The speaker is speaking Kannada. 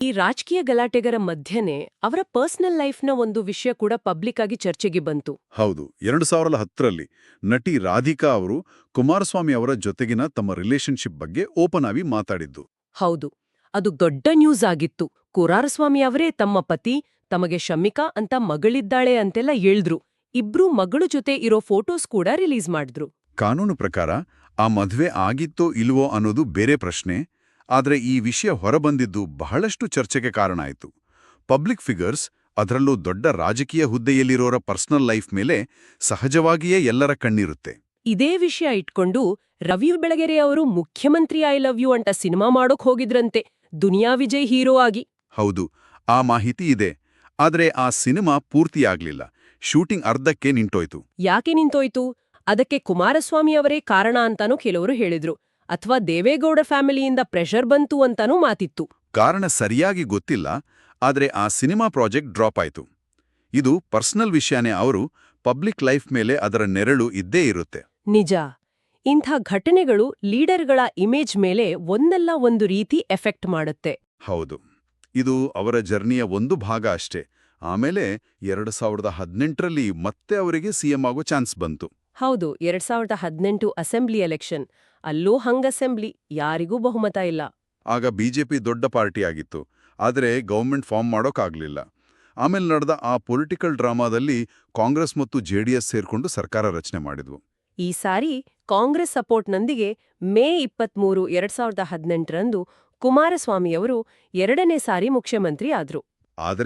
ಈ ರಾಜಕೀಯ ಗಲಾಟೆಗರ ಮಧ್ಯೆನೇ ಅವರ ಪರ್ಸನಲ್ ಲೈಫ್ನ ಒಂದು ವಿಷಯ ಕೂಡ ಪಬ್ಲಿಕ್ ಆಗಿ ಚರ್ಚೆಗೆ ಬಂತು. ಹೌದು ಎರಡು ಸಾವಿರದ ಹತ್ತರಲ್ಲಿ ನಟಿ ರಾಧಿಕಾ ಅವರು ಕುಮಾರಸ್ವಾಮಿ ಅವರ ಜೊತೆಗಿನ ತಮ್ಮ ರಿಲೇಶನ್ಶಿಪ್ ಬಗ್ಗೆ ಓಪನ್ ಆಗಿ ಮಾತಾಡಿದ್ದು. ಹೌದು ಅದು ದೊಡ್ಡ ನ್ಯೂಸ್ ಆಗಿತ್ತು. ಕುಮಾರಸ್ವಾಮಿ ಅವರೇ ತಮ್ಮ ಪತಿ ತಮಗೆ ಶಮಿಕಾ ಅಂತ ಮಗಳಿದ್ದಾಳೆ ಅಂತೆಲ್ಲ ಹೇಳಿದ್ರು. ಇಬ್ರೂ ಮಗಳು ಜೊತೆ ಇರೋ ಫೋಟೋಸ್ ಕೂಡ ರಿಲೀಸ್ ಮಾಡಿದ್ರು. ಕಾನೂನು ಪ್ರಕಾರ ಆ ಮದ್ವೆ ಆಗಿತ್ತೋ ಇಲ್ವೋ ಅನ್ನೋದು ಬೇರೆ ಪ್ರಶ್ನೆ. ಆದ್ರೆ ಈ ವಿಷಯ ಹೊರಬಂದಿದ್ದು ಬಹಳಷ್ಟು ಚರ್ಚೆಗೆ ಕಾರಣ ಆಯಿತು. ಪಬ್ಲಿಕ್ ಫಿಗರ್ಸ್ ಅದರಲ್ಲೂ ದೊಡ್ಡ ರಾಜಕೀಯ ಹುದ್ದೆಯಲ್ಲಿರೋರ ಪರ್ಸನಲ್ ಲೈಫ್ ಮೇಲೆ ಸಹಜವಾಗಿಯೇ ಎಲ್ಲರ ಕಣ್ಣಿರುತ್ತೆ. ಇದೇ ವಿಷಯ ಇಟ್ಕೊಂಡು ರವಿ ಬೆಳಗೆರೆ ಅವರು ಮುಖ್ಯಮಂತ್ರಿ ಐ ಲವ್ ಯು ಅಂತ ಸಿನಿಮಾ ಮಾಡೋಕ್ ಹೋಗಿದ್ರಂತೆ. ದುನಿಯಾ ವಿಜಯ್ ಹೀರೋ ಆಗಿ. ಹೌದು ಆ ಮಾಹಿತಿ ಇದೆ. ಆದ್ರೆ ಆ ಸಿನಿಮಾ ಪೂರ್ತಿಯಾಗ್ಲಿಲ್ಲ ಶೂಟಿಂಗ್ ಅರ್ಧಕ್ಕೆ ನಿಂಟೋಯ್ತು ಯಾಕೆ ನಿಂತೋಯ್ತು? ಅದಕ್ಕೆ ಕುಮಾರಸ್ವಾಮಿ ಅವರೇ ಕಾರಣ ಅಂತಾನೂ ಕೆಲವರು ಹೇಳಿದ್ರು. ಅಥವಾ ದೇವೇಗೌಡ ಫ್ಯಾಮಿಲಿಯಿಂದ ಪ್ರೆಷರ್ ಬಂತು ಅಂತಾನೂ ಮಾತಿತ್ತು. ಕಾರಣ ಸರಿಯಾಗಿ ಗೊತ್ತಿಲ್ಲ ಆದ್ರೆ ಆ ಸಿನಿಮಾ ಪ್ರಾಜೆಕ್ಟ್ ಡ್ರಾಪ್ ಆಯ್ತು. ಇದು ಪರ್ಸನಲ್ ವಿಷಯನೇ ಅವರು ಪಬ್ಲಿಕ್ ಲೈಫ್ ಮೇಲೆ ಅದರ ನೆರಳು ಇದ್ದೇ ಇರುತ್ತೆ. ನಿಜ. ಇಂಥ ಘಟನೆಗಳು ಲೀಡರ್ಗಳ ಇಮೇಜ್ ಮೇಲೆ ಒಂದಲ್ಲ ಒಂದು ರೀತಿ ಎಫೆಕ್ಟ್ ಮಾಡುತ್ತೆ. ಹೌದು. ಇದು ಅವರ ಜರ್ನಿಯ ಒಂದು ಭಾಗ ಅಷ್ಟೇ. ಆಮೇಲೆ ಎರಡು ಸಾವಿರದ ಹದಿನೆಂಟರಲ್ಲಿ ಮತ್ತೆ ಅವರಿಗೆ ಸಿಎಂ ಆಗೋ ಚಾನ್ಸ್ ಬಂತು. ಹೌದು ಎರಡ್ ಸಾವಿರದ ಹದಿನೆಂಟು ಅಸೆಂಬ್ಲಿ ಎಲೆಕ್ಷನ್. ಅಲ್ಲೂ ಹಂಗ್ ಅಸೆಂಬ್ಲಿ ಯಾರಿಗೂ ಬಹುಮತ ಇಲ್ಲ. ಆಗ ಬಿಜೆಪಿ ದೊಡ್ಡ ಪಾರ್ಟಿ ಆಗಿತ್ತು ಆದರೆ ಗೌರ್ಮೆಂಟ್ ಫಾರ್ಮ್ ಮಾಡೋಕ್ಕಾಗಲಿಲ್ಲ ಆಮೇಲೆ ನಡೆದ ಆ ಪೊಲಿಟಿಕಲ್ ಡ್ರಾಮಾದಲ್ಲಿ ಕಾಂಗ್ರೆಸ್ ಮತ್ತು ಜೆಡಿಎಸ್ ಸೇರ್ಕೊಂಡು ಸರ್ಕಾರ ರಚನೆ ಮಾಡಿದ್ವು. ಈ ಸಾರಿ ಕಾಂಗ್ರೆಸ್ ಸಪೋರ್ಟ್ನೊಂದಿಗೆ ಮೇ ಇಪ್ಪತ್ಮೂರು ಎರಡ್ ಸಾವಿರದ ಹದಿನೆಂಟರಂದು ಕುಮಾರಸ್ವಾಮಿಯವರು ಎರಡನೇ ಸಾರಿ ಮುಖ್ಯಮಂತ್ರಿ ಆದ್ರು. ಆದರೆ